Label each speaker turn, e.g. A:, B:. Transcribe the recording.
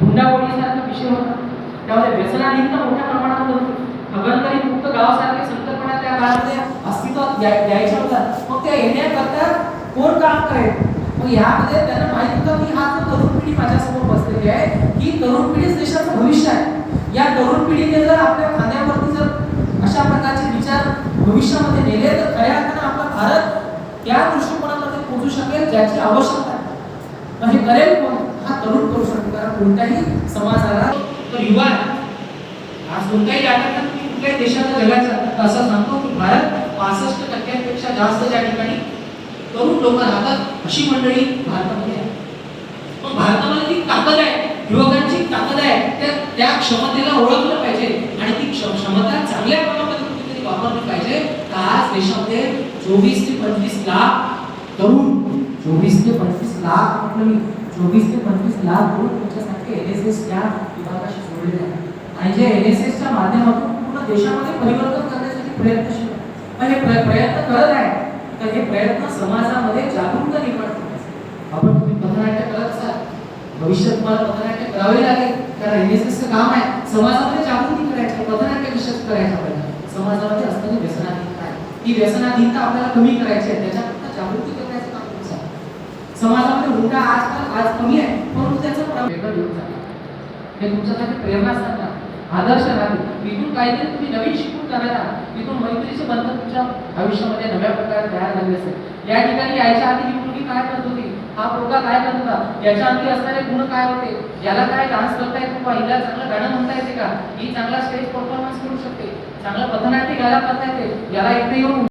A: हुंडाबळीसारखा विषय होता. त्यामध्ये व्यसनाधीनता मोठ्या प्रमाणात होती. खबरदारी मुक्त गावासारख्या संकल्पना त्या काळामध्ये अस्तित्वात द्यायच्या होत्या. मग त्या येण्याकरता कोण काम करेल? मग यामध्ये त्यांना माहीत होतं की हा जो तरुण पिढी माझ्यासमोर बसलेली आहे ही तरुण पिढीच देशाचं भविष्य आहे. या तरुण पिढीने जर आपल्या खांद्यावरती जर अशा प्रकारचे विचार भविष्यामध्ये नेले तर खऱ्या अर्थानं आपला भारत त्या दृष्टिकोनामध्ये पोहोचू शकेल ज्याची आवश्यकता आहे. मग हे करेल कोण? हा तरुण कोणताही कोणत्याही समाजाला तो युवा आहे. आज कोणत्याही जागेत कुठल्याही देशाचा जगाचा असं सांगतो की भारत पासष्ट टक्क्यांपेक्षा जास्त ज्या ठिकाणी तरुण लोक राहतात अशी मंडळी भारतामध्ये आहे. मग भारतामध्ये ती ताकद आहे युवकांची ताकद आहे त्या त्या क्षमतेला ओळखलं पाहिजे आणि ती क्ष- क्षमता चांगल्या प्रमाणामध्ये कुठेतरी वापरली पाहिजे तर आज देशामध्ये चोवीस ते पंचवीस लाख तरुण चोवीस ते पंचवीस लाख म्हटलं मी. चोवीस ते पंचवीस लाख तरुण तुमच्यासारखे एन एस एस या विभागाशी जोडलेले आहेत. एसच्या पूर्ण देशामध्ये परिवर्तन करण्यासाठी प्रयत्नशील प्रयत्न करत प्रयत्न समाजामध्ये जागरूकता निर्माण करण्याचे आपण तुम्ही पथनाट्य करत असाल. भविष्यात करावे लागेल. कारण एन एस एसचं काम आहे. समाजामध्ये जागृती करायची. पथनाट्य विषय करायचा असणारी व्यसनाधीनता आहे. ही व्यसनाधीनता आपल्याला कमी करायची आहे. त्याच्याकरता जागृती करण्याचं आजकाल आज कमी आहे. परंतु त्याचं प्रमाण घेऊन हे तुमच्यासाठी प्रेरणा असतात आदर्श राहतील इथून काहीतरी तुम्ही नवीन शिकून करायला आहात इथून मैत्रीचे बंधन तुमच्या आयुष्यामध्ये नव्या प्रकारे तयार झाले असेल. या ठिकाणी यायच्या आधी ही मुलगी काय करत होती? हा पोरगा काय करत होता? याच्या अंगी असणारे गुण काय होते? याला काय डान्स करता येतो किंवा हिला चांगलं गाणं म्हणता येते का? ही चांगला स्टेज परफॉर्मन्स करू शकते. चांगलं पथनाट्य गायला करता येते. याला इथे येऊन